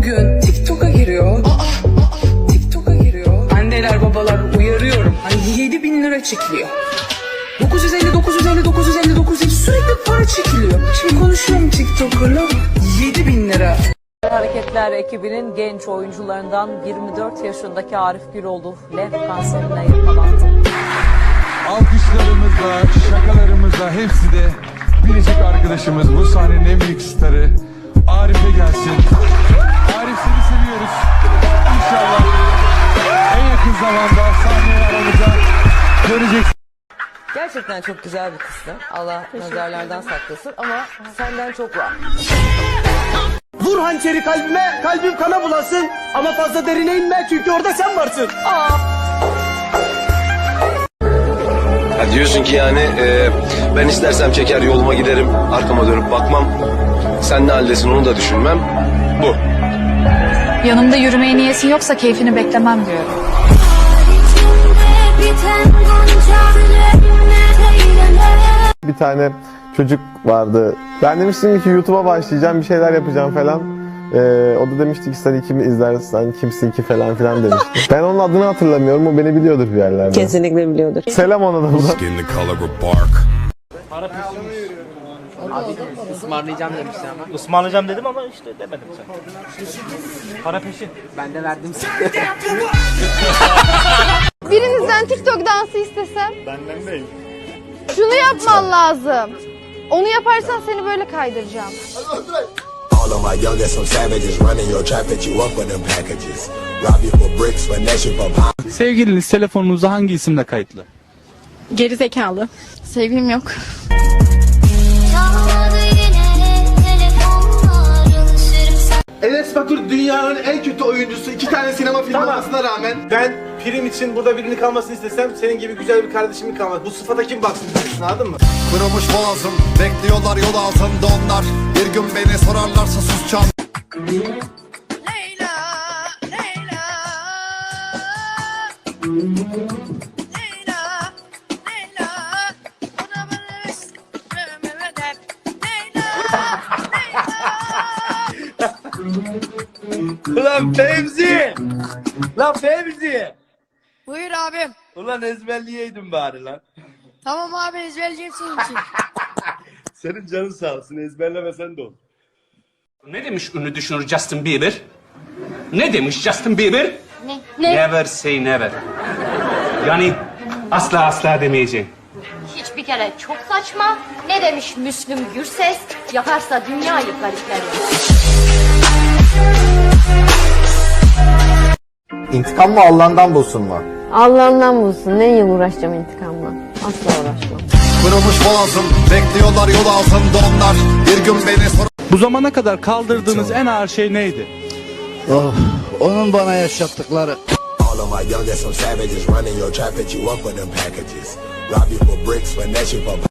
bugün TikTok'a giriyor. TikTok'a giriyor. Anneler babalar uyarıyorum. Hani 7 bin lira çekiliyor. 950 950 950 950 sürekli para çekiliyor. Şimdi konuşuyorum TikTok'la 7 bin lira. Hareketler ekibinin genç oyuncularından 24 yaşındaki Arif Güloğlu lenf kanserine yakalandı. Alkışlarımızla, şakalarımızla hepsi de biricik arkadaşımız bu sahnenin en büyük starı Arif'e gelsin. Arif seni seviyoruz. İnşallah en yakın zamanda sahneye aramıza göreceksin. Gerçekten çok güzel bir kızsın. Allah nazarlardan saklasın ama senden çok var. Vur hançeri kalbime, kalbim kana bulasın. Ama fazla derine inme çünkü orada sen varsın. Ha diyorsun ki yani e, ben istersem çeker yoluma giderim arkama dönüp bakmam. Sen ne haldesin onu da düşünmem. Bu. Yanımda yürümeye niyetin yoksa keyfini beklemem diyorum. bir tane çocuk vardı. Ben demiştim ki YouTube'a başlayacağım bir şeyler yapacağım falan. Ee, o da demişti ki sen kimi izlersen kimsin ki falan filan demişti. Ben onun adını hatırlamıyorum o beni biliyordur bir yerlerde. Kesinlikle biliyordur. Selam ona da buradan. in color of bark. Ismarlayacağım dedim ama işte demedim sen. Para peşin. Birinizden TikTok dansı istesem Benden değil Şunu yapman lazım Onu yaparsan seni böyle kaydıracağım All of my youngest, some savages running your trap at you up with them packages. Rob you for bricks, finesse you for pounds. Sevgiliniz telefonunuzda hangi isimle kayıtlı? Geri zekalı. Sevgilim yok. Batur dünyanın en kötü oyuncusu. iki tane sinema filmi olmasına rağmen. Ben prim için burada birini kalmasını istesem senin gibi güzel bir kardeşimin kalmaz. Bu sıfata kim baksın diyorsun anladın mı? Kırılmış boğazım, bekliyorlar yol altında onlar. Bir gün beni sorarlarsa susacağım. Ulan Fevzi! Lan Fevzi! Buyur abim Ulan ezberleyeydin bari lan. Tamam abi ezberleyeceğim senin için Senin canın sağ olsun ezberlemesen de olur. Ne demiş ünlü düşünür Justin Bieber? Ne demiş Justin Bieber? Ne? Ne? Never say never. Yani asla asla demeyeceksin. Hiçbir kere çok saçma Ne demiş Müslüm Gürses Yaparsa dünya yıkar işleri İntikam mı Allah'ından bulsun mu? Allah'ından bulsun. Ne yıl uğraşacağım intikamla. Asla uğraşmam. Kırılmış boğazım, bekliyorlar yol altında onlar. Bir gün beni sor... Bu zamana kadar kaldırdığınız en ağır şey neydi? Onun bana yaşattıkları. All of my youngest, some savages running your trap at you up with them packages. Rob you for bricks, finesse you for